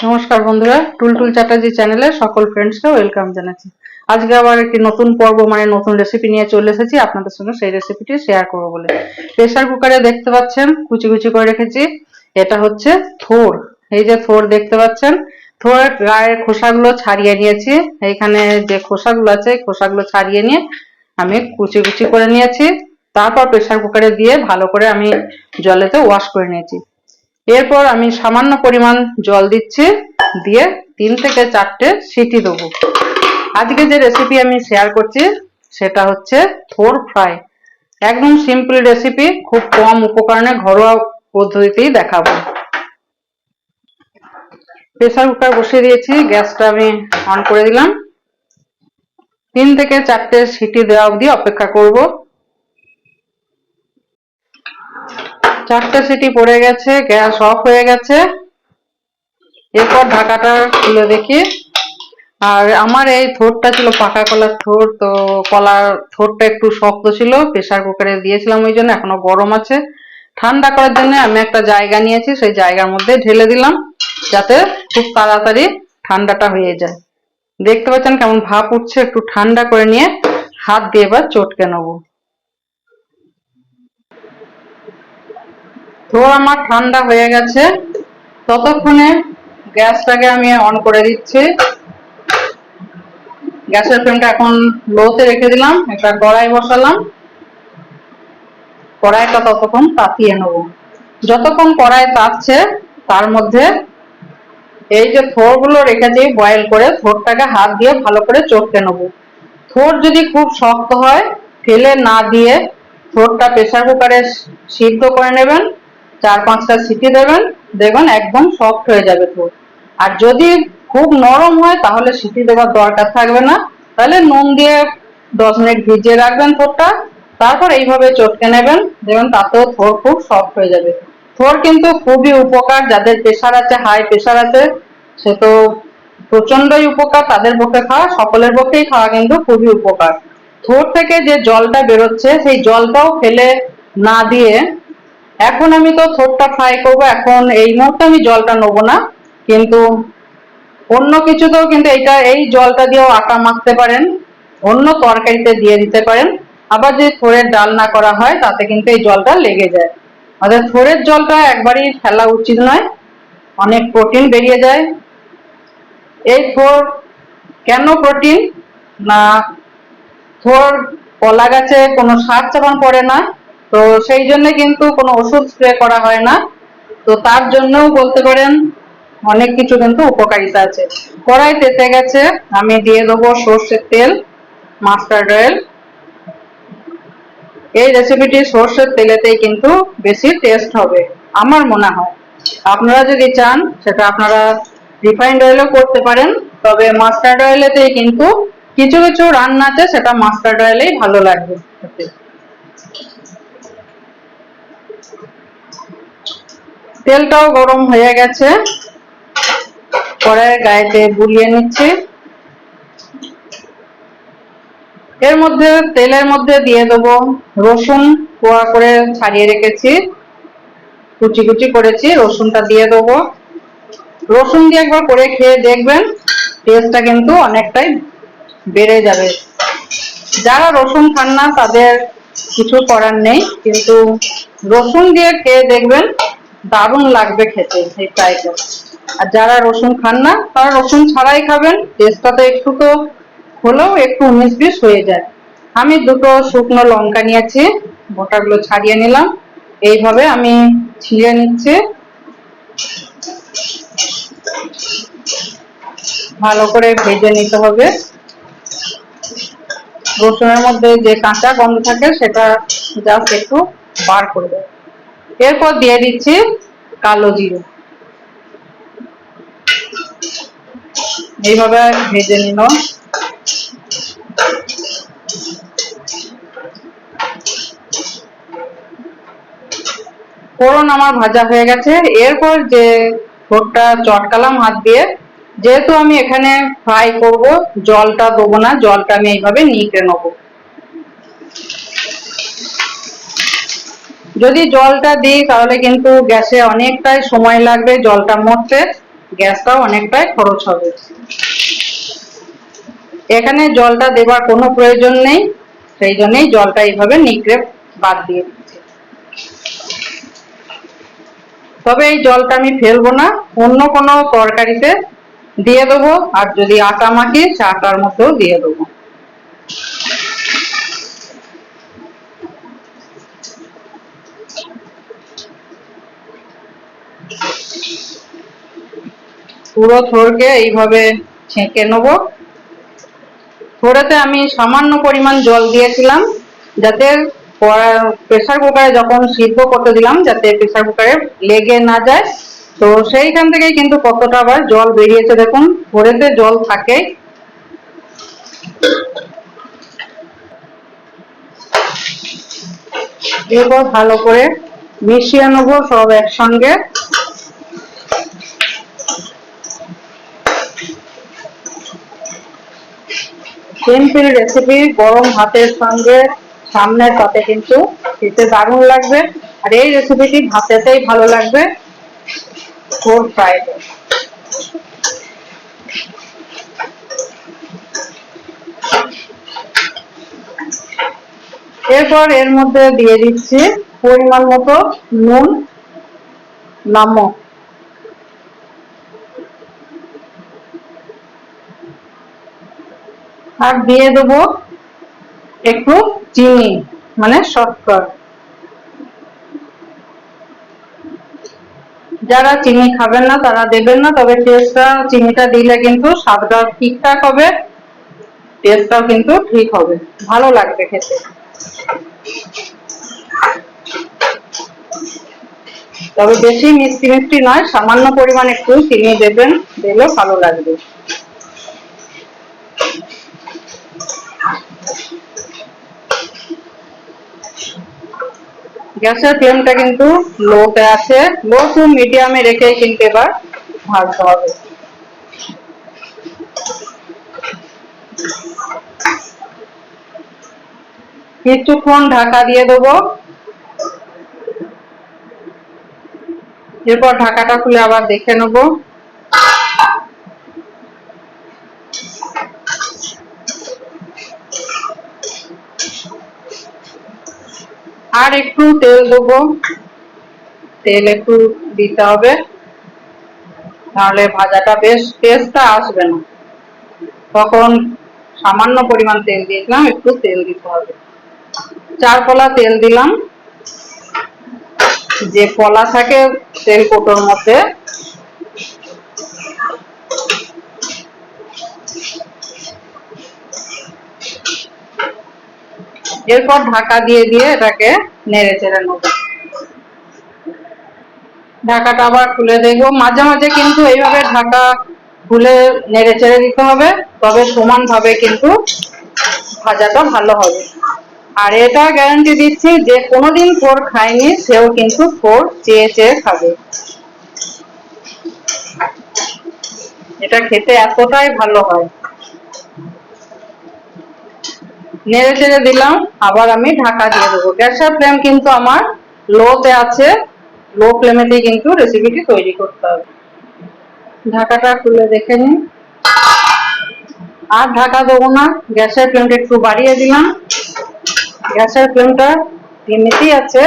নমস্কার বন্ধুরা, টুলটুল চ্যাটার্জি চ্যানেলে সকল ফ্রেন্ডসকে ওয়েলকাম জানাচ্ছি। আজকে আবার একটি নতুন পর্ব মানে নতুন রেসিপি নিয়ে চলে এসেছি। আপনাদের সঙ্গে সেই রেসিপিটি শেয়ার করব বলে। প্রেসার কুকারে দেখতে পাচ্ছেন, কুচি কুচি করে রেখেছি। এটা হচ্ছে থোর। এই যে থোর দেখতে পাচ্ছেন থোরের গায়ের খোসাগুলো ছাড়িয়ে নিয়েছি। এইখানে যে খোসাগুলো আছে খোসাগুলো ছাড়িয়ে নিয়ে আমি কুচি কুচি করে নিয়েছি। তারপর প্রেসার কুকারে দিয়ে ভালো করে আমি জলেতে ওয়াশ করে নিয়েছি। এরপর আমি সামান্য পরিমাণ জল দিচ্ছি, দিয়ে তিন থেকে চারটে সিটি দেবো। আজকে যে রেসিপি আমি শেয়ার করছি, সেটা হচ্ছে থোর ফ্রাই। একদম সিম্পল রেসিপি খুব কম উপকরণে ঘরোয়া পদ্ধতিতেই দেখাবো। প্রেসার কুকার বসিয়ে দিয়েছি, গ্যাসটা আমি অন করে দিলাম। তিন থেকে চারটে সিটি দেওয়া অবধি অপেক্ষা করব। চারটে সিটি পড়ে গেছে গ্যাস অফ হয়ে গেছে। এরপর ঢাকাটা খুলে দেখি। আর আমার এই থোরটা ছিল পাকা কলার থোর, তো কলার থোরটা একটু শক্ত ছিল, প্রেসার কুকারে দিয়েছিলাম ওই জন্য, এখনও গরম আছে। ঠান্ডা করার জন্য আমি একটা জায়গা নিয়েছি, সেই জায়গার মধ্যে ঢেলে দিলাম, যাতে খুব তাড়াতাড়ি ঠান্ডাটা হয়ে যায়। দেখতে পাচ্ছেন কেমন ভাপ উঠছে, একটু ঠান্ডা করে নিয়ে হাত দিয়ে এবার চটকে নেব। তো আমার ঠান্ডা হয়ে গেছে। ততক্ষণে গ্যাসটাকে আমি অন করে দিচ্ছি। গ্যাসের ফ্লেমটা এখন লোতে রেখে দিলাম, একটা কড়াই বসালাম। কড়াইটা ততক্ষণ তাতিয়ে নেব। যতক্ষণ কড়াই তাপছে তার মধ্যে এই যে থোরগুলো রেখেছি বয়েল করে থোরটাকে হাত দিয়ে ভালো করে চটকে নেব। থোর যদি খুব শক্ত হয় ফেলে না দিয়ে থোরটা প্রেসার কুকারে সিদ্ধ করে নেবেন। চার পাঁচটা সিটি দেবেন, দেখবেন একদম সফট হয়ে যাবে থোর আর যদি খুব নরম হয়, তাহলে সিটি দেওয়ার দরকার থাকবে না। তাহলে নুন দিয়ে দশ মিনিট ভিজিয়ে রাখবেন থোরটা তারপর এইভাবে চটকে নেবেন। দেখবেন তাতেও থোর খুব সফট হয়ে যাবে। থোর কিন্তু খুবই উপকার, যাদের প্রেশার আছে হাই প্রেশার আছে, সে তো প্রচন্ডই উপকার। তাদের পক্ষে খাওয়া, সকলের পক্ষেই খাওয়া কিন্তু খুবই উপকার। থোর থেকে যে জলটা বেরোচ্ছে, সেই জলটাও ফেলে না দিয়ে এখন আমি তো থোরটা ফ্রাই করব, এখন এই মুহূর্তে আমি জলটা নেব না, কিন্তু অন্য কিছুতেও কিন্তু এটা এই জলটা দিয়েও আটা মাখতে পারেন, অন্য তরকারিতে দিয়ে দিতে পারেন, আবার যদি থোরের ডাল না করা হয়, তাতে কিন্তু এই জলটা লেগে যায়। অর্থাৎ থোরের জলটা একবারই ফেলা উচিত নয়, অনেক প্রোটিন বেরিয়ে যায়। এই থোর কেন প্রোটিন না থোর কলা গাছে কোনো সার চাপান পড়ে না তো সেই জন্য কিন্তু কোনো ওষুধ স্প্রে করা হয় না। তো তার জন্যও বলতে পারেন অনেক কিছু কিন্তু উপকারিতা আছে। কড়াই তেতে গেছে, আমি দিয়ে দেবো সর্ষের তেল, মাস্টার্ড অয়েল। এই রেসিপিটি সর্ষের তেলেতেই কিন্তু বেশি টেস্ট হবে, আমার মনে হয়। আপনারা যদি চান, সেটা আপনারা রিফাইন্ড অয়েলও করতে পারেন, তবে মাস্টার্ড অয়েলেতেই কিন্তু কিছু কিছু রান্নাতে সেটা মাস্টার্ড অয়েলেই ভালো লাগবে তেলটাও গরম হয়ে গেছে। কড়াইয়ের গায়েতে বুলিয়ে নিচ্ছি। এর মধ্যে, তেলের মধ্যে দিয়ে দেবো রসুন কোয়া করে ছাড়িয়ে রেখেছি। কুচি কুচি করেছি, রসুনটা দিয়ে দেবো। রসুন দিয়ে একবার করে খেয়ে দেখবেন টেস্টটা কিন্তু অনেকটাই বেড়ে যাবে। যারা রসুন খান না, তাদের কিছু করার নেই, কিন্তু রসুন দিয়ে খেয়ে দেখবেন দারুণ লাগবে খেতে এই ফ্রাইটা আর যারা রসুন খান না, তারা রসুন ছাড়াই খাবেন। টেস্টটা তো একটু তো হলেও একটু উনিশ বিশ হয়ে যায়। আমি দুটো শুকনো লঙ্কা নিয়েছি গোটাগুলো ছাড়িয়ে নিলাম। এইভাবে আমি ছিঁড়ে নিচ্ছি। ভালো করে ভেজে নিতে হবে। রসুনের মধ্যে যে কাঁচা গন্ধ থাকে, সেটা জাস্ট একটু বার করে দেবে। এরপর দিয়ে দিচ্ছি কালো জিরে। এইভাবে ভেজে নিল। ফোড়ন আমার ভাজা হয়ে গেছে। এরপর যে ঠোঁটটা চটকালাম হাত দিয়ে, যেহেতু আমি এখানে ফ্রাই করব, জলটা দেবো না, জলটা আমি এইভাবে নিতে নেব। যদি জলটা দিই, তাহলে কিন্তু গ্যাসে অনেকটাই সময় লাগবে, জলটা মরতে। গ্যাসটাও অনেকটাই খরচ হবে। এখানে জলটা দেবার কোনো প্রয়োজন নেই, সেই জন্যই জলটা এইভাবে নিকড়ে বাদ দিয়ে দিচ্ছি। তবে এই জলটা আমি ফেলব না, অন্য কোনো তরকারিতে দিয়ে দেবো, আর যদি আটা মাখি, সে আটার মধ্যেও দিয়ে দেবো। পুরো থোরকে এইভাবে ছেঁকে নেব। থোড়েতে আমি সামান্য পরিমাণ জল দিয়েছিলাম, যাতে প্রেসার কুকারে যখন সিদ্ধ করতে দিলাম, যাতে প্রেসার কুকারে লেগে না যায়। তো সেইখান থেকেই কিন্তু কতটা আবার জল বেরিয়েছে দেখুন থোড়েতে জল থাকে। এরপর ভালো করে মিশিয়ে নেব সব একসঙ্গে। সিম্পল রেসিপি গরম ভাতের সঙ্গে সামনের পাতে কিন্তু খেতে দারুণ লাগবে। আর এই রেসিপিটি ভাতেতেই ভালো লাগবে। ফোর ফ্রাইডে এরপর এর মধ্যে দিয়ে দিচ্ছি পরিমাণ মতো নুন, নমক আর দিয়ে দেবো একটু চিনি মানে শর্করা যারা চিনি খাবেন না, তারা দেবেন না, তবে টেস্টটা চিনিটা দিলে কিন্তু স্বাদটা ঠিকঠাক হবে টেস্টটাও কিন্তু ঠিক হবে। ভালো লাগবে খেতে। তবে বেশি মিষ্টি মিষ্টি নয়, সামান্য পরিমাণ একটু চিনি দেবেন দিলে ভালো লাগবে। গ্যাসের ফ্লেমটা কিন্তু লোতে আছে। লো টু মিডিয়ামে রেখে কিন্তু এবার ভাজতে হবে। কিছুক্ষণ ঢাকা দিয়ে দেবো। এরপর ঢাকাটা খুলে আবার দেখে নেব। আর একটু তেল দেবো। তেল একটু দিতে হবে। তাহলে ভাজাটা বেশ টেস্টটা আসবে না। তখন সামান্য পরিমাণ তেল দিয়েছিলাম, একটু তেল দিতে হবে। চার কলা তেল দিলাম। যে কলা থাকে তেল কোটোর মধ্যে এরপর ঢাকা দিয়ে দিয়ে এটাকে নেড়ে চেড়ে নেব। ঢাকাটা আবার খুলে দেখব। মাঝে মাঝে কিন্তু এইভাবে ঢাকা খুলে নেড়ে চেড়ে দিতে হবে, তবে সমান ভাবে কিন্তু ভাজাটা ভালো হবে। আর এটা গ্যারান্টি দিচ্ছি যে কোনোদিন ফোর খায়নি, সেও কিন্তু ফোর চেয়ে চেয়ে খাবে। এটা খেতে এতটাই ভালো হয়। নেড়ে চেড়ে দিলাম, আবার আমি ঢাকা দিয়ে দেবো। গ্যাসের ফ্লেম কিন্তু আমার লোতে আছে, লো ফ্লেমেতে কিন্তু রেসিপিটি তৈরি করতে হবে। ঢাকাটা খুলে দেখে নিন। আর ঢাকা দেবো না, গ্যাসের ফ্লেমটা একটু বাড়িয়ে দিলাম। গ্যাসের ফ্লেমটা এমনিতেই আছে,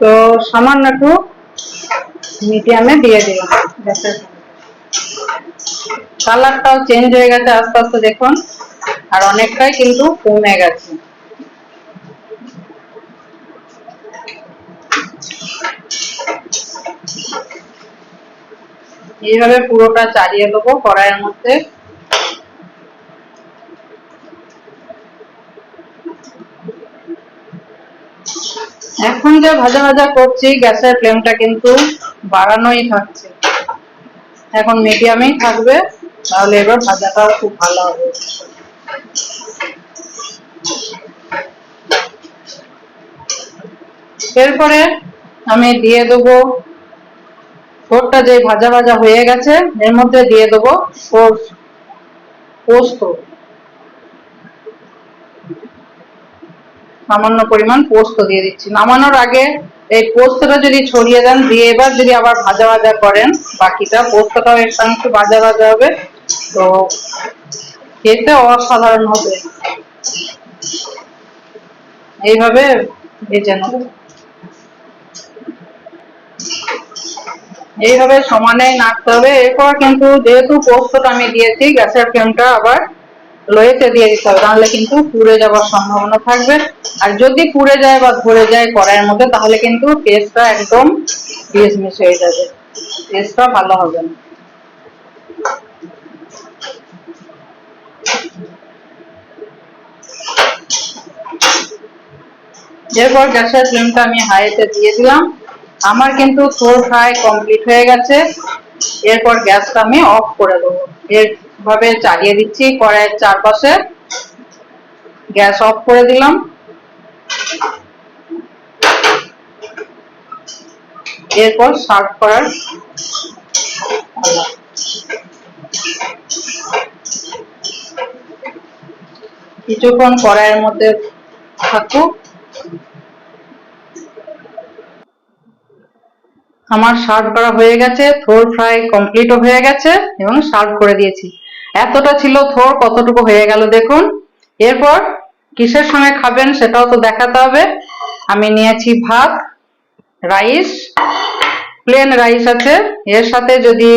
তো সামান্য একটু মিডিয়ামে দিয়ে দিলাম গ্যাসের কালারটাও চেঞ্জ হয়ে গেছে, আস্তে আস্তে দেখুন। আর অনেকটাই কিন্তু কমে গেছে। এইভাবে পুরোটা চালিয়ে দেবো কড়াইয়ের মধ্যে। এখন যে ভাজা ভাজা করছি, গ্যাসের ফ্লেমটা কিন্তু বাড়ানোই থাকছে। এখন মিডিয়ামেই থাকবে, তাহলে এবার ভাজাটা খুব ভালো হবে। এরপরে আমি দিয়ে দেবো ঠোঁটটা যে ভাজা ভাজা হয়ে গেছে, এর মধ্যে দিয়ে দেবো পোস্ত। সামান্য পরিমাণ পোস্ত দিয়ে দিচ্ছি। নামানোর আগে এই পোস্তটা যদি ছড়িয়ে দেন, দিয়ে এবার যদি আবার ভাজা ভাজা করেন, বাকিটা পোস্তটাও এর সঙ্গে একটু ভাজা ভাজা হবে। তো খেতে অসাধারণ হবে। এইভাবে ভেজে নেব। এইভাবে সমানে নাড়তে হবে। এরপর কিন্তু যেহেতু পোস্তটা আমি দিয়েছি, গ্যাসের ফ্লেমটা আবার লোয়েতে দিয়ে দিতে হবে, তাহলে কিন্তু পুড়ে যাওয়ার সম্ভাবনা থাকবে। আর যদি পুড়ে যায় বা ধরে যায় কড়াইয়ের মধ্যে, তাহলে কিন্তু টেস্টটা একদম মিস হয়ে যাবে। টেস্টটা ভালো হবে না। এরপর গ্যাসের ফ্লেমটা আমি হাইতে দিয়ে দিলাম। আমার কিন্তু থোর ফ্রাই কমপ্লিট হয়ে গেছে। এরপর গ্যাসটা আমি অফ করে দেবো। এভাবে চালিয়ে দিচ্ছি কড়াইয়ের চারপাশে। গ্যাস অফ করে দিলাম। এরপর সার্ভ করার কিছুক্ষণ কড়াইয়ের মধ্যে থাকুক। আমার সার্ভ করা হয়ে গেছে, থোর ফ্রাই কমপ্লিটও হয়ে গেছে এবং সার্ভ করে দিয়েছি। এতটা ছিল থোর, কতটুকু হয়ে গেল দেখুন। এরপর কিসের সঙ্গে খাবেন সেটাও তো দেখাতে হবে। আমি নিয়েছি ভাত, রাইস প্লেন রাইস আছে। এর সাথে যদি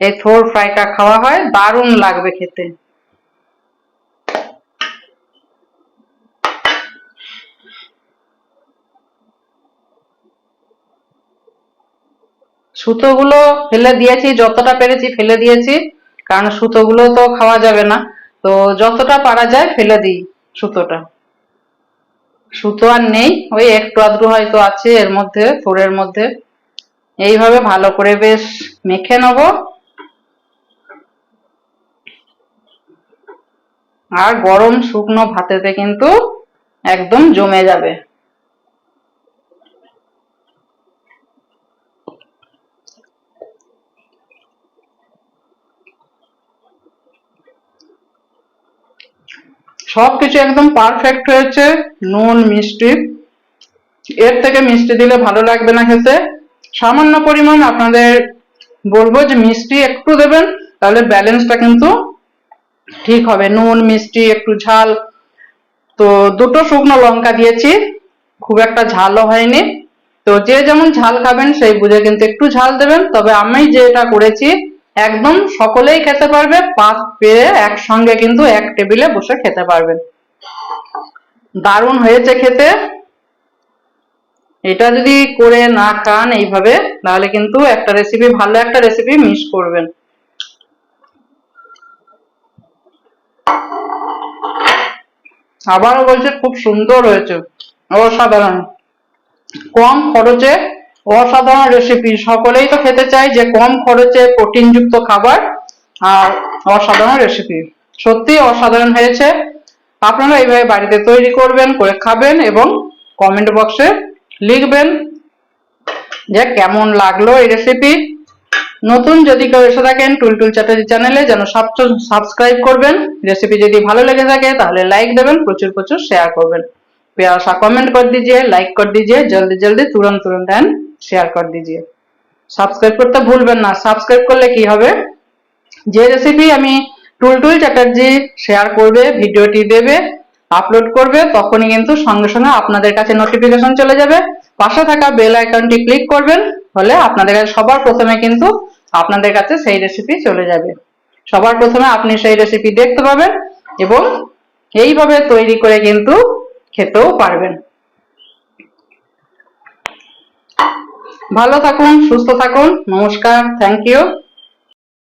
এই থোর ফ্রাইটা খাওয়া হয়, দারুণ লাগবে খেতে। সুতোগুলো ফেলে দিয়েছি, যতটা পেরেছি ফেলে দিয়েছি, কারণ সুতোগুলো তো খাওয়া যাবে না। তো যতটা পারা যায় ফেলে দিই সুতোটা। সুতো আর নেই, ওই একটু আধটু হয়তো আছে এর মধ্যে থোড়ের মধ্যে। এইভাবে ভালো করে বেশ মেখে নেব। আর গরম শুকনো ভাতেতে কিন্তু একদম জমে যাবে। সবকিছু একদম পারফেক্ট হয়েছে। নুন, মিষ্টি। এর থেকে মিষ্টি দিলে ভালো লাগবে না খেতে। সামান্য পরিমাণ আপনাদের বলব যে মিষ্টি একটু দেবেন, তাহলে ব্যালেন্সটা কিন্তু ঠিক হবে। নুন, মিষ্টি, একটু ঝাল। তো দুটো শুকনো লঙ্কা দিয়েছি। খুব একটা ঝালও হয়নি। তো যে যেমন ঝাল খাবেন, সেই বুঝে কিন্তু একটু ঝাল দেবেন। তবে আমি যেটা করেছি একদম সকলেই খেতে পারবে, পাঁচ পেয়ে একসঙ্গে কিন্তু এক টেবিলে বসে খেতে পারবেন দারুণ হয়েছে খেতে। এটা যদি করে না খান এইভাবে, তাহলে কিন্তু একটা রেসিপি ভালো একটা রেসিপি মিস করবেন। আবারও বলছে, খুব সুন্দর হয়েছে। অসাধারণ। কম খরচে অসাধারণ রেসিপি সকলেই তো খেতে চায় যে কম খরচে প্রোটিনযুক্ত খাবার আর অসাধারণ রেসিপি সত্যি অসাধারণ হয়েছে আপনারা এইভাবে বাড়িতে তৈরি করবেন করে খাবেন এবং কমেন্ট বক্সে লিখবেন যে কেমন লাগলো এই রেসিপি নতুন যদি কেউ এসে থাকেন টুলটুল চ্যাটার্জি চ্যানেলে যেন সাবস্ক্রাইব করবেন রেসিপি যদি ভালো লেগে থাকে তাহলে লাইক দেবেন প্রচুর প্রচুর শেয়ার করবেন प्यारा सा कमेंट कर दीजिए लाइक कर दीजिए जल्दी जल्दी तुरंत तुरंत एंड শেয়ার করে দিজিয়ে। সাবস্ক্রাইব করতে ভুলবেন না। সাবস্ক্রাইব করলে কি হবে? যে রেসিপি আমি টুলটুল চ্যাটার্জি শেয়ার করবে, ভিডিওটি দেবে আপলোড করবে, তখনই কিন্তু সঙ্গে সঙ্গে আপনাদের কাছে নোটিফিকেশন চলে যাবে। পাশে থাকা বেল আইকনটি ক্লিক করবেন, হলে আপনাদের কাছে সবার প্রথমে কিন্তু আপনাদের কাছে সেই রেসিপি চলে যাবে। সবার প্রথমে আপনি সেই রেসিপি দেখতে পাবেন এবং এইভাবে তৈরি করে কিন্তু খেতেও পারবেন। ভালো থাকুন সুস্থ থাকুন নমস্কার থ্যাংক ইউ